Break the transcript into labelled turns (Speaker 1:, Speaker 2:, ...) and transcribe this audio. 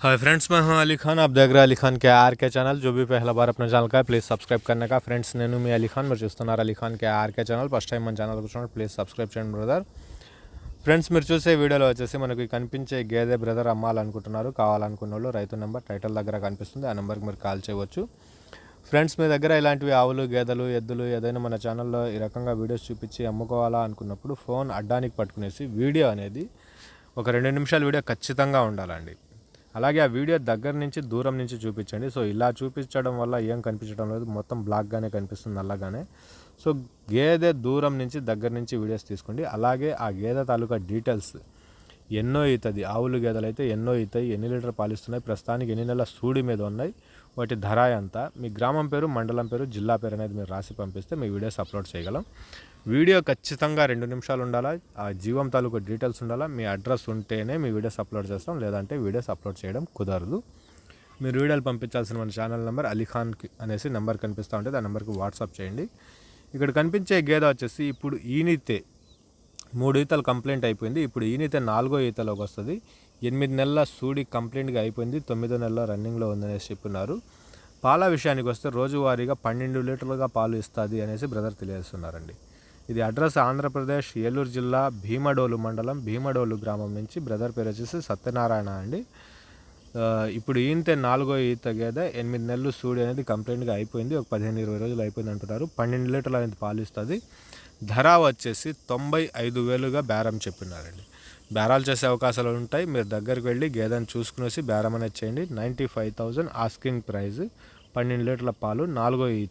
Speaker 1: Hi friends मैं हूं अली खान आप देख रहे हैं अली खान के आर के ఛానల్ जो भी पहला बार अपना ఛానల్ का ప్లీజ్ సబ్స్క్రైబ్ करने का ఫ్రెండ్స్ నేను మీ అలీ ఖాన్ మీరు చూస్తున్నారు Ali Khan K RK channel first time మన ఛానల్ కూర్చున్నాడు ప్లీజ్ సబ్స్క్రైబ్ చేయండి బ్రదర్ ఫ్రెండ్స్ మీరు చూసే వీడియోలో వచ్చేసి మనకి కనిపించే గేదె బ్రదర్ అమ్మాలనుకుంటున్నారు కావాలనుకున్న వాళ్ళు రైతు నెంబర్ టైటిల్ దగ్గర కనిపిస్తుంది ఆ నెంబర్కి మీరు కాల్ చేయవచ్చు ఫ్రెండ్స్ మీ దగ్గర ఇలాంటివి ఆవులు గేదెలు ఎద్దులు ఏదైనా మన ఛానల్లో ఈ రకంగా వీడియోస్ చూపించి అమ్ముకోవాలా అనుకున్నప్పుడు ఫోన్ అడ్డానికి పట్టుకునేసి వీడియో అనేది ఒక రెండు నిమిషాల వీడియో ఖచ్చితంగా ఉండాలండి అలాగే ఆ వీడియో దగ్గర నుంచి దూరం నుంచి చూపించండి. సో ఇలా చూపించడం వల్ల ఏం కనిపించడం లేదు. మొత్తం బ్లాక్గానే కనిపిస్తుంది అలాగానే సో గేదె దూరం నుంచి దగ్గర నుంచి వీడియోస్ తీసుకోండి. అలాగే ఆ గేదె తాలూకా డీటెయిల్స్ ఎన్నో అవుతుంది ఆవులు గేదెలు అయితే ఎన్నో అవుతాయి ఎన్ని లీటర్ పాలిస్తున్నాయి ప్రస్తుతానికి ఎన్ని నెలల సూడి మీద ఉన్నాయి వాటి ధర ఎంత మీ గ్రామం పేరు మండలం పేరు జిల్లా పేరు అనేది మీరు రాసి పంపిస్తే మీ వీడియోస్ అప్లోడ్ చేయగలం. వీడియో ఖచ్చితంగా రెండు నిమిషాలు ఉండాలా ఆ జీవం తాలూకు డీటెయిల్స్ ఉండాలా మీ అడ్రస్ ఉంటేనే మీ వీడియోస్ అప్లోడ్ చేస్తాం లేదంటే వీడియోస్ అప్లోడ్ చేయడం కుదరదు. మీరు వీడియోలు పంపించాల్సిన మన ఛానల్ నెంబర్ అలీఖాన్ అనేసి నెంబర్ కనిపిస్తూ ఉంటుంది ఆ నెంబర్కి వాట్సాప్ చేయండి. ఇక్కడ కనిపించే గేదె వచ్చేసి ఇప్పుడు ఈనితే మూడు ఈతలు కంప్లైంట్ అయిపోయింది. ఇప్పుడు ఈనితే నాలుగో ఈతలోకి వస్తుంది. ఎనిమిది నెలల సూడి కంప్లైంట్గా అయిపోయింది. తొమ్మిదో నెలలో రన్నింగ్లో ఉందనేసి చెప్పున్నారు పాల విషయానికి వస్తే రోజువారీగా పన్నెండు లీటర్లుగా పాలు ఇస్తుంది అనేసి బ్రదర్ తెలియజేస్తున్నారండి. ఇది అడ్రస్ ఆంధ్రప్రదేశ్ ఏలూరు జిల్లా భీమడోలు మండలం భీమడోలు గ్రామం నుంచి బ్రదర్ పేరు వచ్చేసి సత్యనారాయణ అండి. ఇప్పుడు ఈంతే నాలుగో ఈత గేదె ఎనిమిది నెలలు సూడి అనేది కంప్లైంట్గా అయిపోయింది. ఒక పదిహేను ఇరవై రోజులు అయిపోయింది అంటున్నారు. పన్నెండు లీటర్లు అనేది పాలు ఇస్తుంది ధర వచ్చేసి తొంభై ఐదు వేలుగా బేరం చెప్పినారండి. బేరాలు చేసే అవకాశాలు ఉంటాయి. మీరు దగ్గరికి వెళ్ళి గేదెని చూసుకునేసి బేరం అనేది చేయండి. Ninety five thousand asking price పన్నెండు లీటర్ల పాలు నాలుగో ఈత.